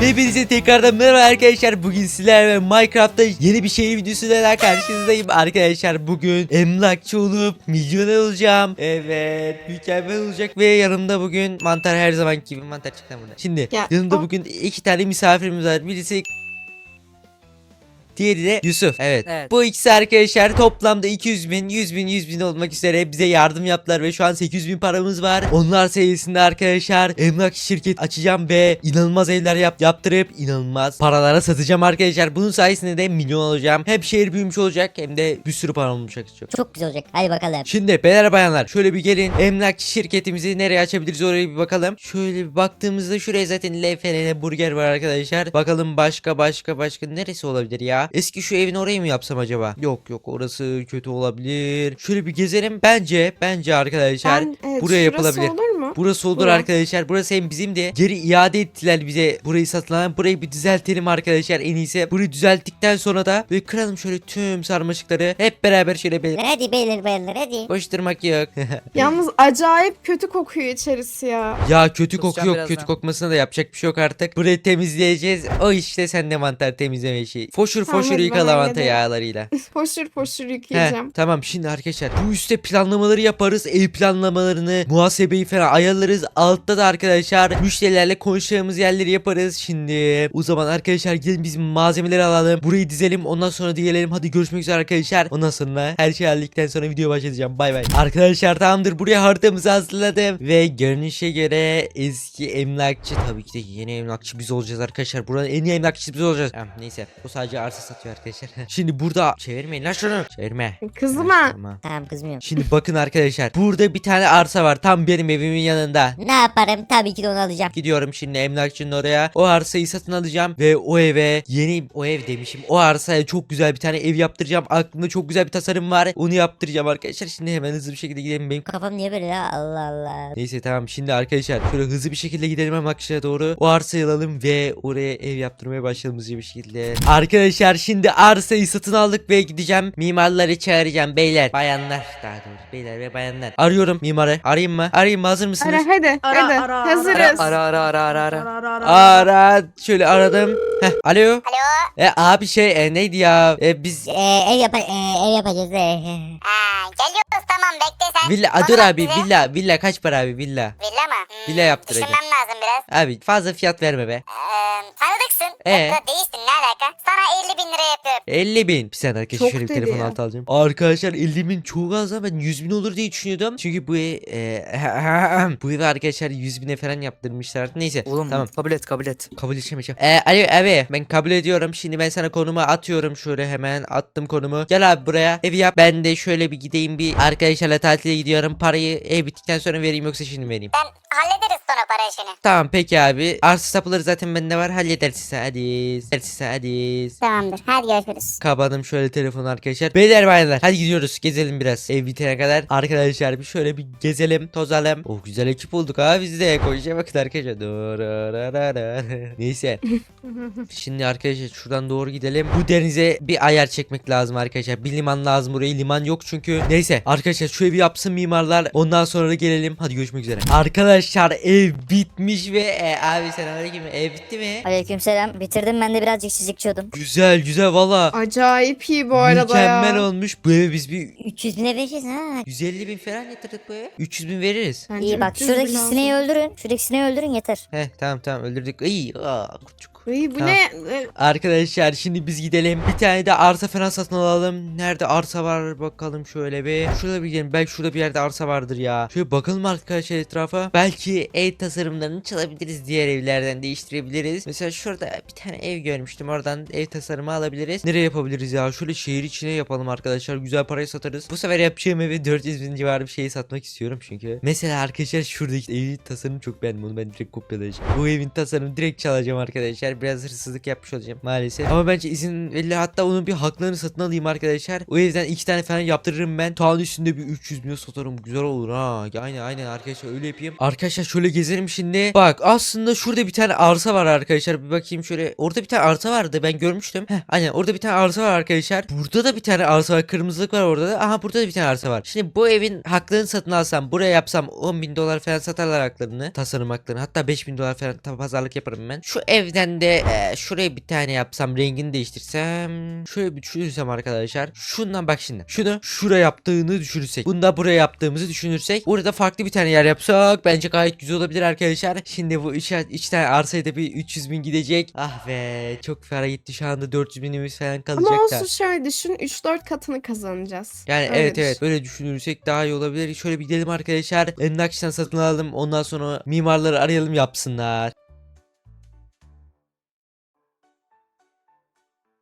Hepinize tekrardan merhaba arkadaşlar. Bugün sizlerle Minecraft'ta yeni bir şehir videosuyla daha karşınızdayım. Arkadaşlar bugün emlakçı olup milyoner olacağım. Evet mükemmel olacak ve yanımda bugün mantar her zaman gibi mantar çıktı burada. Şimdi Ya, yanımda o- bugün iki tane misafirimiz var. Birisi Diğeri de Yusuf. Evet. Evet. Bu ikisi arkadaşlar toplamda 200 bin, 100 bin, 100 bin olmak üzere bize yardım yaptılar ve şu an 800 bin paramız var. Onlar sayesinde arkadaşlar emlak şirket açacağım ve inanılmaz evler yap yaptırıp inanılmaz paralara satacağım arkadaşlar. Bunun sayesinde de milyon olacağım. Hem şehir büyümüş olacak hem de bir sürü param olacak. Çok. Çok güzel olacak. Hadi bakalım. Şimdi beyler bayanlar şöyle bir gelin emlakçı şirketimizi nereye açabiliriz oraya bir bakalım. Şöyle bir baktığımızda şuraya zaten LFN burger var arkadaşlar. Bakalım başka başka başka neresi olabilir ya? Eski şu evin orayı mı yapsam acaba? Yok yok orası kötü olabilir. Şöyle bir gezelim. Bence bence arkadaşlar Ben, evet, buraya yapılabilir. olur mu? Burası olur Bura. arkadaşlar. Burası hem bizim de geri iade ettiler bize burayı satılan. Burayı bir düzeltelim arkadaşlar en iyisi. Burayı düzelttikten sonra da böyle kıralım şöyle tüm sarmaşıkları. Hep beraber şöyle bir Hadi beyler beyler hadi. koşturmak yok. Yalnız acayip kötü kokuyor içerisi ya. Ya kötü koku Kusacağım yok. birazdan. Kötü kokmasına da yapacak bir şey yok artık. Burayı temizleyeceğiz. O işte sende mantar temizleme işi. Foşur Tamam, foşur hadi yıka ben lavanta hallederim. yağlarıyla. Poşur poşur He, yıkayacağım. tamam şimdi arkadaşlar bu üstte planlamaları yaparız. Ev planlamalarını, muhasebeyi falan ayarlarız. Altta da arkadaşlar müşterilerle konuşacağımız yerleri yaparız. Şimdi o zaman arkadaşlar gelin biz malzemeleri alalım. Burayı dizelim. Ondan sonra diyelim. Hadi görüşmek üzere arkadaşlar. Ondan sonra her şey hallettikten sonra video başlatacağım. Bay bay. Arkadaşlar tamamdır. Buraya haritamızı hazırladım. Ve görünüşe göre eski emlakçı tabii ki de yeni emlakçı biz olacağız arkadaşlar. Buranın en iyi emlakçısı biz olacağız. Tamam, neyse. Bu sadece arsa satıyor arkadaşlar. Şimdi burada çevirmeyin lan şunu. Çevirme. Kızma. Tamam. Tamam kızmıyorum. Şimdi bakın arkadaşlar. Burada bir tane arsa var. Tam benim evimin yanında. Ne yaparım? Tabii ki de onu alacağım. Gidiyorum şimdi emlakçının oraya. O arsayı satın alacağım. Ve o eve yeni o ev demişim. O arsaya çok güzel bir tane ev yaptıracağım. Aklımda çok güzel bir tasarım var. Onu yaptıracağım arkadaşlar. Şimdi hemen hızlı bir şekilde gidelim. Benim Kafam niye böyle ya? Allah Allah. Neyse tamam şimdi arkadaşlar şöyle hızlı bir şekilde gidelim emlakçıya doğru. O arsayı alalım ve oraya ev yaptırmaya başlayalım hızlı bir şekilde. Arkadaşlar şimdi arsayı satın aldık ve gideceğim. Mimarları çağıracağım beyler. Bayanlar daha doğrusu beyler ve bayanlar. Arıyorum mimarı. Arayayım mı? Arayayım mı? Hazır mısınız? Ara hadi hadi hazırız. Ara ara ara ara ara. Ara şöyle aradım. Heh, alo. Alo. E abi şey e, neydi ya? E, biz Ee, ev, yapa ee, ev yapacağız. Ee. Ha, geliyoruz tamam bekle sen. villa Bana dur abi bize. villa villa kaç para abi villa? Villa mı? Hmm, Villa yaptıracağım. Düşünmem lazım biraz. Abi fazla fiyat verme be. Ee, tanıdıksın. Ee? Ee? Değiştin ne alaka? Sana 50 bin lira yapıyorum. 50 bin. Bir saniye arkadaşlar Çok şöyle bir dedi telefon ya. altı alacağım. Arkadaşlar 50 bin çok az ama ben 100 bin olur diye düşünüyordum. Çünkü bu ev, e, bu evi arkadaşlar 100 bine falan yaptırmışlar. Neyse Oğlum tamam. kabul et kabul et. Kabul edemeyeceğim. Ee, alo abi ben kabul ediyorum. Şimdi ben sana konumu atıyorum şöyle hemen attım konumu. Gel abi buraya evi yap. Ben de şöyle bir gideyim bir arkadaşlarla tatile gidiyorum. Parayı ev bittikten sonra vereyim yoksa şimdi vereyim. Ben hallederiz sonra para işini. Tamam peki abi. Arsa tapuları zaten bende var. Halledersin hadi. Halledersin hadi. Tamamdır hadi görüşürüz. Kapadım şöyle telefonu arkadaşlar. Beyler baylar hadi gidiyoruz gezelim biraz ev bitene kadar. Arkadaşlar bir şöyle bir gezelim tozalım. Oh güzel ekip olduk ha biz de. Koşuya bakın arkadaşlar. Durararara. Neyse. Şimdi arkadaşlar şuradan doğru gidelim. Bu denize bir ayar çekmek lazım arkadaşlar. Bir liman lazım buraya. Liman yok çünkü. Neyse arkadaşlar şu evi yapsın mimarlar. Ondan sonra gelelim. Hadi görüşmek üzere. Arkadaşlar ev bitmiş ve e, abi selamünaleyküm. Ev bitti mi? Aleykümselam. Bitirdim ben de birazcık çizikçiyordum. Güzel güzel valla. Acayip iyi bu arada Mükemmel ya. olmuş. Bu eve biz bir 300 bine vereceğiz ha. 150 bin falan yatırdık bu eve. 300 bin veririz. Bence İyi bak 300 şuradaki lazım. sineği öldürün. Şuradaki sineği öldürün yeter. Heh tamam tamam öldürdük. İyi. Aa, küçük. Ay, bu Tamam. ne? Ee, Arkadaşlar şimdi biz gidelim. Bir tane de arsa falan satın alalım. Nerede arsa var bakalım şöyle bir. Şurada bir gidelim. Belki şurada bir yerde arsa vardır ya. Şöyle bakalım arkadaşlar etrafa. Belki ev tasarımlarını çalabiliriz. Diğer evlerden değiştirebiliriz. Mesela şurada bir tane ev görmüştüm. Oradan ev tasarımı alabiliriz. Nereye yapabiliriz ya? Şöyle şehir içine yapalım arkadaşlar. Güzel parayı satarız. Bu sefer yapacağım evi 400 bin civarı bir şeyi satmak istiyorum çünkü. Mesela arkadaşlar şuradaki evin tasarımı çok beğendim. Onu ben direkt kopyalayacağım. Bu evin tasarımını direkt çalacağım arkadaşlar. Biraz hırsızlık yapmış olacağım maalesef. Ama bence izin verir. Hatta onun bir haklarını satın alayım arkadaşlar. O evden iki tane falan yaptırırım ben. Tağın üstünde bir 300 milyon satarım. Güzel olur ha. Aynen aynen arkadaşlar öyle yapayım. Arkadaşlar şöyle gezelim şimdi. Bak aslında şurada bir tane arsa var arkadaşlar. Bir bakayım şöyle. Orada bir tane arsa vardı. Ben görmüştüm. Heh, aynen orada bir tane arsa var arkadaşlar. Burada da bir tane arsa var. Kırmızılık var orada da. Aha burada da bir tane arsa var. Şimdi bu evin haklarını satın alsam buraya yapsam 10 bin dolar falan satarlar haklarını. Tasarım haklarını. Hatta 5 bin dolar falan pazarlık yaparım ben. Şu evden Ben de e, şuraya bir tane yapsam rengini değiştirsem. Şöyle bir düşünürsem arkadaşlar. Şundan bak şimdi. Şunu şuraya yaptığını düşünürsek. Bunu da buraya yaptığımızı düşünürsek. Burada farklı bir tane yer yapsak. Bence gayet güzel olabilir arkadaşlar. Şimdi bu üç, üç tane arsaya da bir 300 bin gidecek. Ah be çok para gitti şu anda 400 binimiz falan kalacak Ama da. olsun şöyle düşün 3-4 katını kazanacağız. Yani Öyle evet düşün. evet böyle düşünürsek daha iyi olabilir. Şöyle bir gidelim arkadaşlar. Emlakçıdan satın alalım. Ondan sonra mimarları arayalım yapsınlar.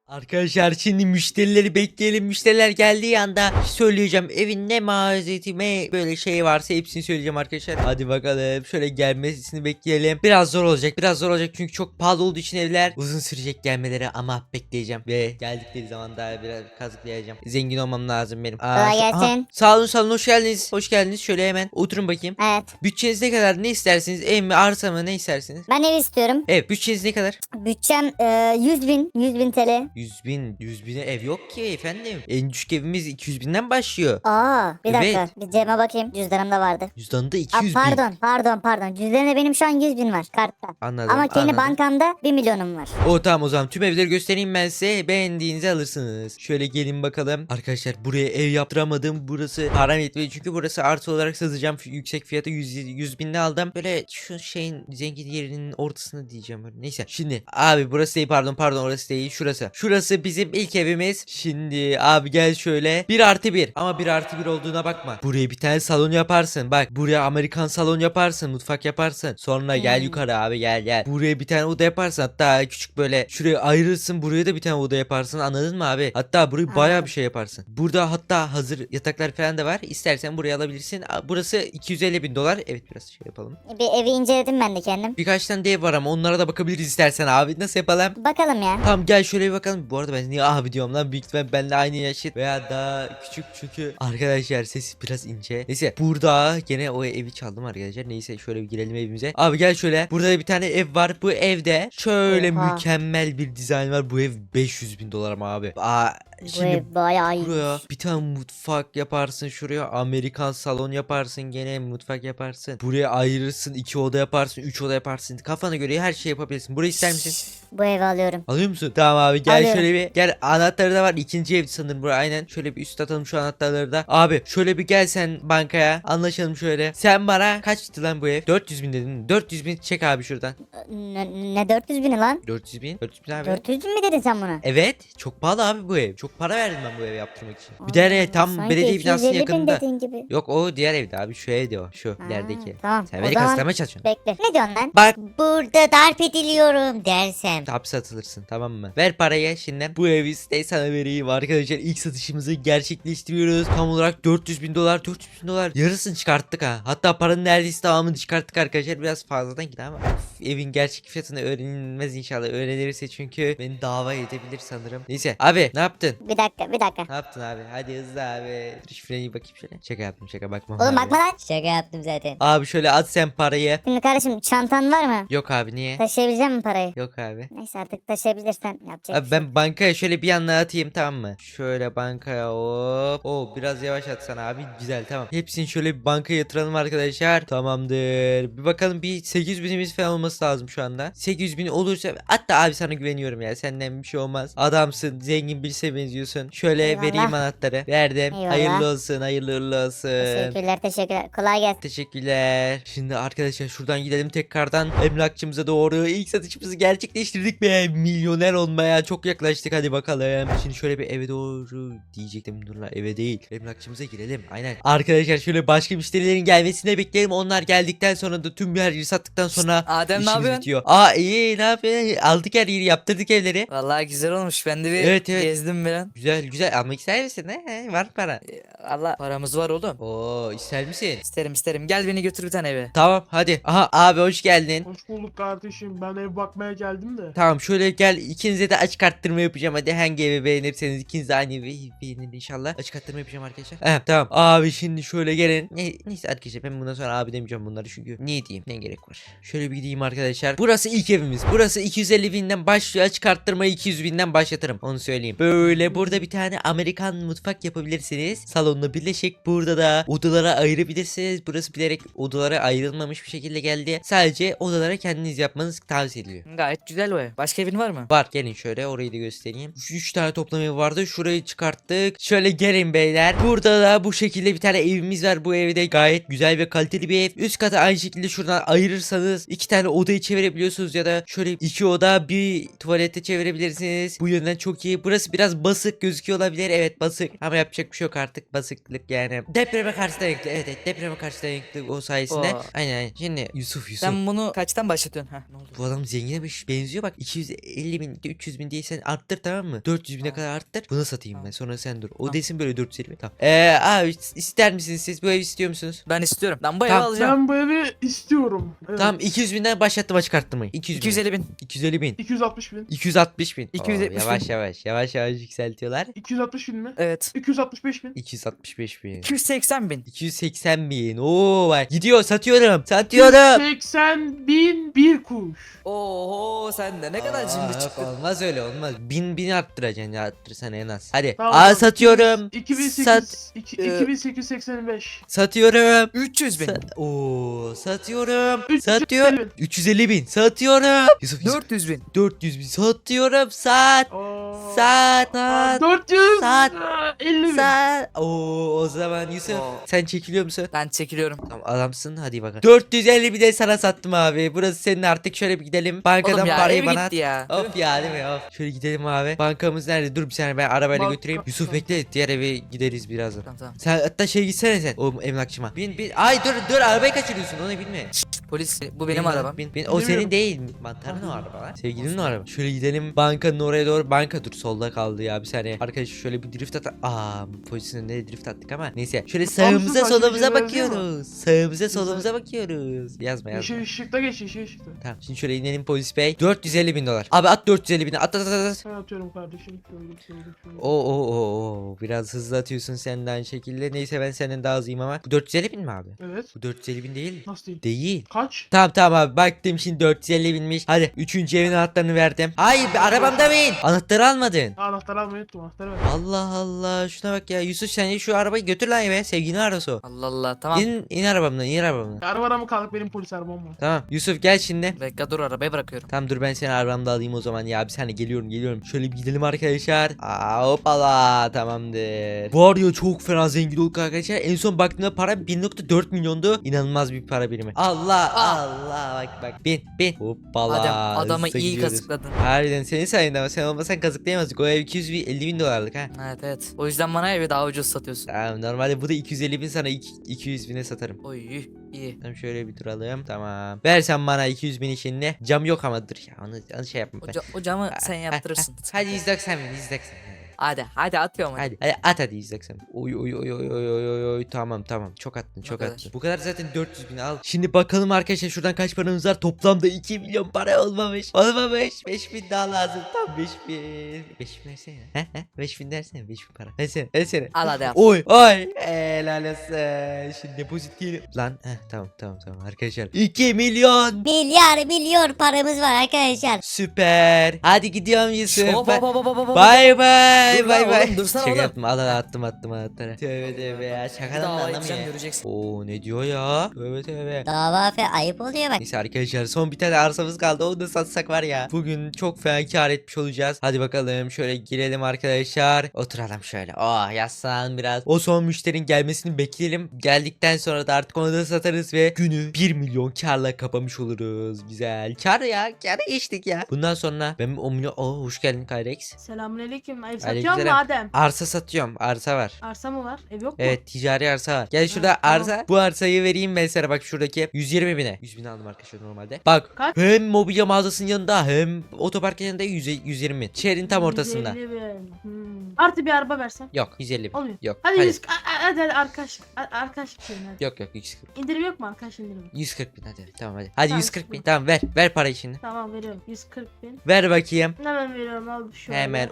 Arkadaşlar şimdi müşterileri bekleyelim. Müşteriler geldiği anda söyleyeceğim. Evin ne malzeme böyle şey varsa hepsini söyleyeceğim arkadaşlar. Hadi bakalım. Şöyle gelmesini bekleyelim. Biraz zor olacak. Biraz zor olacak çünkü çok pahalı olduğu için evler uzun sürecek gelmeleri ama bekleyeceğim. Ve geldikleri zaman daha biraz kazıklayacağım. Zengin olmam lazım benim. Aa, Kolay gelsin. Sağ olun sağ olun hoş geldiniz. Hoş geldiniz. Şöyle hemen oturun bakayım. Evet. Bütçeniz ne kadar? Ne istersiniz? Ev mi arsa mı ne istersiniz? Ben ev istiyorum. Evet bütçeniz ne kadar? Bütçem e, 100 bin. 100 bin TL. 100 bin. 100 bine ev yok ki efendim. En düşük evimiz 200 binden başlıyor. Aa bir dakika. Evet. Bir cebime bakayım. Cüzdanımda vardı. Cüzdanında Aa, 200 bin. pardon pardon pardon. Cüzdanımda benim şu an 100 bin var kartta. Anladım. Ama kendi anladım. bankamda 1 milyonum var. O tamam o zaman tüm evleri göstereyim ben size beğendiğinizi alırsınız. Şöyle gelin bakalım. Arkadaşlar buraya ev yaptıramadım. Burası param yetmiyor çünkü burası artı olarak satacağım. Yüksek fiyata 100, 100 binle aldım. Böyle şu şeyin zengin yerinin ortasına diyeceğim. Neyse şimdi abi burası değil pardon pardon orası değil şurası. Şurası bizim ilk evimiz. Şimdi abi gel şöyle. 1 artı 1 ama 1 artı 1 olduğuna bakma. Buraya bir tane salon yaparsın. Bak buraya Amerikan salon yaparsın. Mutfak yaparsın. Sonra gel Hmm. yukarı abi gel gel. Buraya bir tane oda yaparsın. Hatta küçük böyle şuraya ayırırsın. Buraya da bir tane oda yaparsın. Anladın mı abi? Hatta burayı bayağı bir şey yaparsın. Burada hatta hazır yataklar falan da var. İstersen buraya alabilirsin. Burası 250 bin dolar. Evet biraz şey yapalım. Bir evi inceledim ben de kendim. Birkaç tane de ev var ama onlara da bakabiliriz istersen abi. Nasıl yapalım? Bakalım ya. Tamam gel şöyle bir bakalım. Bu arada ben niye abi diyorum lan büyük ihtimal benle aynı yaşıt veya daha küçük çünkü arkadaşlar sesi biraz ince. Neyse burada gene o evi çaldım arkadaşlar. Neyse şöyle bir girelim evimize. Abi gel şöyle. Burada da bir tane ev var. Bu evde şöyle Oha. mükemmel bir dizayn var. Bu ev 500 bin dolar mı abi? Aa, şimdi ev bayağı iyi. Buraya bir tane mutfak yaparsın şuraya Amerikan salon yaparsın gene mutfak yaparsın buraya ayırırsın iki oda yaparsın üç oda yaparsın kafana göre her şey yapabilirsin burayı ister misin? Bu evi alıyorum. Alıyor musun? Tamam abi gel Alıyorum. şöyle bir gel anahtarı da var ikinci ev sanırım buraya aynen şöyle bir üst atalım şu anahtarları da abi şöyle bir gel sen bankaya anlaşalım şöyle sen bana kaçtı lan bu ev 400 bin dedin mi? 400 bin çek abi şuradan Ne, ne 400 bini lan? 400 bin 400 bin abi 400 bin mi dedin sen buna? Evet çok pahalı abi bu ev çok para verdim ben bu evi yaptırmak için bir Allah, tam belediye binasının 250 bin yakınında gibi. Yok o diğer evde abi şu evde o şu ilerideki Tamam. Sen beni zaman kazıklamaya çalışıyorsun. Bekle. Ne diyorsun lan? Bak Burada darp ediliyorum dersem. hapse atılırsın tamam mı? Ver parayı şimdi. Bu evi site sana vereyim arkadaşlar. İlk satışımızı gerçekleştiriyoruz. Tam olarak 400 bin dolar 400 bin dolar. Yarısını çıkarttık ha. Hatta paranın neredeyse tamamını çıkarttık arkadaşlar. Biraz fazladan gitti ama. Of, evin gerçek fiyatını öğrenilmez inşallah. Öğrenirse çünkü beni dava edebilir sanırım. Neyse abi ne yaptın? Bir dakika bir dakika. Ne yaptın abi? Hadi hızlı abi. Dur şifreyi bakayım şöyle. Şaka yaptım şaka bakmam Oğlum abi. bakma lan. Şaka yaptım zaten. Abi şöyle at sen parayı. Şimdi kardeşim çantan var mı? Yok abi niye? Taşıyabilecek misin parayı? Yok abi. Neyse artık taşıyabilirsen yapacak. Abi bir bankaya şöyle bir yanına atayım tamam mı? Şöyle bankaya hop. Oo biraz yavaş atsan abi. Güzel tamam. Hepsini şöyle bir bankaya yatıralım arkadaşlar. Tamamdır. Bir bakalım bir 800 binimiz falan olması lazım şu anda. 800 bin olursa hatta abi sana güveniyorum ya. Senden bir şey olmaz. Adamsın. Zengin birisine benziyorsun. Şöyle Eyvallah. vereyim anahtarı. Verdim. Eyvallah. Hayırlı olsun. Hayırlı uğurlu olsun. Teşekkürler teşekkürler. Kolay gelsin. Teşekkürler. Şimdi arkadaşlar şuradan gidelim tekrardan emlakçımıza doğru. İlk satışımızı gerçekleştirdik be. Milyoner olmaya çok yaklaştık hadi bakalım. Şimdi şöyle bir eve doğru diyecektim. Dur lan eve değil. Emlakçımıza girelim. Aynen. Arkadaşlar şöyle başka müşterilerin gelmesini bekleyelim. Onlar geldikten sonra da tüm her yeri sattıktan sonra Adem ne işimiz yapıyorsun? bitiyor. Aa iyi ne yapıyorsun? Aldık her yeri yaptırdık evleri. Vallahi güzel olmuş. Ben de bir Evet, evet. gezdim biraz. Güzel güzel almak ister misin? He? Var mı para? Allah paramız var oğlum. Oo ister misin? İsterim isterim. Gel beni götür bir tane eve. Tamam hadi. Aha abi hoş geldin. Hoş bulduk kardeşim. Ben ev bakmaya geldim de. Tamam şöyle gel ikinize de açık arttırma yapacağım hadi hangi evi beğenirseniz ikiniz de aynı evi beğenin inşallah açık arttırma yapacağım arkadaşlar. Evet tamam abi şimdi şöyle gelin. Ne, neyse arkadaşlar ben bundan sonra abi demeyeceğim bunları çünkü niye diyeyim ne gerek var. Şöyle bir gideyim arkadaşlar. Burası ilk evimiz. Burası 250 binden başlıyor açık arttırmayı 200 binden başlatırım onu söyleyeyim. Böyle burada bir tane Amerikan mutfak yapabilirsiniz. Salonla birleşik burada da odalara ayırabilirsiniz. Burası bilerek odalara ayrılmamış bir şekilde geldi. Sadece odalara kendiniz yapmanız tavsiye ediliyor. Gayet güzel o ev. Başka evin var mı? Var gelin şöyle orayı da göstereyim. 3 tane toplam ev vardı. Şurayı çıkarttık. Şöyle gelin beyler. Burada da bu şekilde bir tane evimiz var. Bu evde gayet güzel ve kaliteli bir ev. Üst katı aynı şekilde şuradan ayırırsanız iki tane odayı çevirebiliyorsunuz ya da şöyle iki oda bir tuvalette çevirebilirsiniz. Bu yönden çok iyi. Burası biraz basık gözüküyor olabilir. Evet basık ama yapacak bir şey yok artık. Basıklık yani. Depreme karşı dayanıklı. Evet, evet depreme karşı dayanıklı o sayesinde. Oo. Aynen aynen. Şimdi Yusuf Yusuf. Sen bunu kaçtan başlatıyorsun? Heh, ne oldu? Bu adam zengine bir benziyor bak 250 bin 300 bin diye sen arttır tamam mı 400 bine kadar arttır buna satayım ben sonra sen dur o desin böyle 450 bin tamam Eee abi ister misiniz siz bu evi istiyor musunuz Ben istiyorum. Ben bu evi Tamam. alacağım. Ben bu evi istiyorum. Evet. Tamam 200 binden başlattım açık arttırmayı 200 bin 250 bin. 250 bin 260 bin. 260 bin 270 Oo, yavaş bin. yavaş yavaş yavaş yükseltiyorlar 260 bin mi? Evet. 265 bin. 265 bin 280 bin. 280 bin Oo bak gidiyor satıyorum satıyorum 80 bin bir kuş. Oho sen de ne kadar Aa, şimdi yok, çıktın. olmaz öyle olmaz bin bin arttıracaksın ya arttırsan en az hadi Tamam, aa satıyorum 2800, Sat- iki- Ee, 2885. satıyorum 300 bin. Sa- Oo satıyorum. 350 Satıyorum. bin. 350 bin. Satıyorum. Yusuf, Yusuf 400 bin. 400 bin. Satıyorum. Sat. Oo. Sat. Sat. 400. Saat. Aa, 50 bin. Sat. Oo o zaman Yusuf Oo. sen çekiliyor musun? Ben çekiliyorum. Tamam adamsın hadi bakalım. 450 bir de sana sattım abi. Burası senin artık şöyle bir gidelim. Bankadan Oğlum ya parayı ev bana gitti ya. Of ya değil mi of. Şöyle gidelim abi. Bankamız nerede? Dur bir saniye ben arabayla Banka- götüreyim. Yusuf bekle diğer eve gideriz birazdan. Tamam tamam. Sen hatta şey gitsene sen. O emlakçıma. Bin bin. Ay dur dur arabayı kaçırıyorsun onu bilme. Polis bu benim Bin, arabam. Bin, bin. O Bilmiyorum. senin değil. Mantarın o araba lan. Sevgilinin o araba. Şöyle gidelim bankanın oraya doğru. Banka dur solda kaldı ya bir saniye. Arkadaş şöyle bir drift at. Aa polisin önünde drift attık ama. Neyse. Şöyle sağımıza takip solumuza değil mi? bakıyoruz. Sağımıza solumuza bakıyoruz. Yazma yazma. Yeşil ışıkta geç yeşil ışıkta. Tamam şimdi şöyle inelim polis bey. 450 bin dolar. Abi at 450 bin. At at at at. Ben atıyorum kardeşim. Şöyle şöyle şöyle. Oo oo oo oo. Biraz hızlı atıyorsun sen de aynı şekilde. Neyse ben senin daha hızlıyım ama. Bu 450 bin mi abi? Evet. Bu 450 bin değil. Nasıl değil? Değil. Kaç? Tamam tamam abi baktım şimdi 450 binmiş. Hadi 3. evin anahtarını verdim. Hayır bir arabamda bin. Anahtarı almadın. Anahtarı almayı unuttum. Anahtarı ver. Allah Allah şuna bak ya Yusuf sen şu arabayı götür lan eve sevgilinin arası o. Allah Allah tamam. İn, in arabamdan in arabamdan. Arabada mı kaldık benim polis arabam var. Tamam Yusuf gel şimdi. Bekle dur arabayı bırakıyorum. Tamam dur ben seni arabamda alayım o zaman ya bir saniye geliyorum geliyorum. Şöyle bir gidelim arkadaşlar. Aa hoppala tamamdır. Var ya çok fena zengin olduk arkadaşlar. En son baktığımda para 1.4 milyondu. İnanılmaz bir para birimi. Allah Aa. Allah bak bak bin bin. Hoppala. Adem adamı hızla iyi gidiyoruz. kazıkladın. Harbiden senin sayende ama sen olmasan kazıklayamazdık. O ev 250 bin dolarlık ha. Evet evet. O yüzden bana evi daha ucuz satıyorsun. Tamam normalde bu da 250 bin sana iki- 200 bine satarım. Oy iyi. Tamam şöyle bir duralım. Tamam. Ver sen bana 200 bin işini. Cam yok ama dur ya onu, onu şey yapma O, ca- o camı sen yaptırırsın. ha. Hadi 190 bin 190 bin. Hadi hadi atıyorum hadi. Hadi, hadi at hadi 190 bin. Oy oy oy oy oy oy oy oy tamam tamam çok attın çok kadar? attın. Bu kadar zaten 400 bin al. Şimdi bakalım arkadaşlar şuradan kaç paramız var. Toplamda 2 milyon para olmamış. Olmamış. 5 bin daha lazım. Tam 5 bin. 5 bin versene. He he 5 bin dersene 5 bin para. Versene versene. Al hadi al. Oy oy helal olsun. Şimdi depozit değil. Lan heh, tamam tamam tamam arkadaşlar. 2 milyon. Milyar milyon paramız var arkadaşlar. Süper. Hadi gidiyorum Yusuf. Hop hop hop hop hop, hop. Bay bay Lan bay. oğlum, dursana Şaka oğlum. yaptım al al attım attım anahtarı. Tövbe tövbe ya şakadan da anlamıyor. edeceğim ya. göreceksin. Oo ne diyor ya? Tövbe tövbe. Dava fe ayıp oluyor bak. Neyse arkadaşlar son bir tane arsamız kaldı onu da satsak var ya. Bugün çok fena kar etmiş olacağız. Hadi bakalım şöyle girelim arkadaşlar. Oturalım şöyle. Oh yaslan biraz. O son müşterinin gelmesini bekleyelim. Geldikten sonra da artık onu da satarız ve günü 1 milyon karla kapamış oluruz. Güzel. Kar ya. Kar geçtik ya. Bundan sonra ben 10 milyon. Oo hoş geldin Kyrex. Selamünaleyküm. Ev satıyor Aleykümselam. mu Adem? Arsa satıyorum. Arsa var. Arsa mı var? Ev yok mu? Evet ticari arsa var. Gel şurada tamam. arsa. Bu arsayı vereyim ben sana bak şuradaki 120 bine. 100 bin aldım arkadaşlar normalde. Bak Kaç? hem mobilya mağazasının yanında hem otoparkın yanında 100, 120 bin. Şehrin tam ortasında. 150 bin. Hmm. Artı bir araba versen. Yok 150 bin. Oluyor. Yok. Hadi, hadi. 100 a- a- hadi, hadi arkadaş arkadaş hadi. Yok yok 140. İndirim yok mu arkadaş indirimi? 140 bin hadi. Tamam hadi. Hadi Tamam, 140 bin. Tamam ver. Ver parayı şimdi. Tamam veriyorum. 140 bin. Ver bakayım. Hemen veriyorum al şu. Hemen.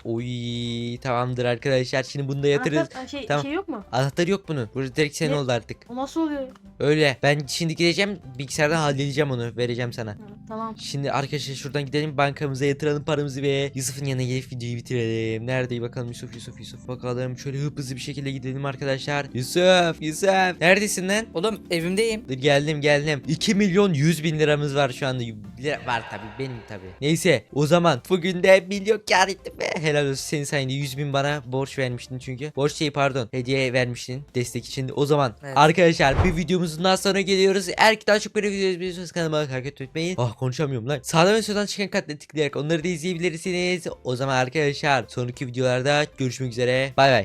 Uy tamamdır arkadaşlar. Şimdi bunu da yatırırız. Anahtar, şey, Tamam. şey yok mu? Anahtarı yok bunun. Burada direkt senin Ne? oldu artık. O nasıl oluyor? Öyle. Ben şimdi gideceğim bilgisayardan halledeceğim onu. Vereceğim sana. Ha, tamam. Şimdi arkadaşlar şuradan gidelim bankamıza yatıralım paramızı ve Yusuf'un yanına gelip videoyu bitirelim. Nerede bakalım Yusuf? Yusuf Yusuf Yusuf. Bakalım şöyle hıp hızlı bir şekilde gidelim arkadaşlar. Yusuf Yusuf. Neredesin lan? Oğlum evimdeyim. Dur geldim geldim. 2 milyon 100 bin liramız var şu anda. Lira var tabi benim tabi. Neyse o zaman bugün de milyon kar ettim be. Helal olsun senin sayende 100 bin bana borç vermiştin çünkü. Borç şey pardon hediye vermiştin destek için. O zaman Evet. arkadaşlar bir videomuzun daha sonra geliyoruz. Eğer ki daha çok böyle video izliyorsanız kanalıma hareket etmeyin. Ah konuşamıyorum lan. Sağdan ve soldan çıkan kartları tıklayarak onları da izleyebilirsiniz. O zaman arkadaşlar sonraki videolarda görüşmek üzere. Bay bay.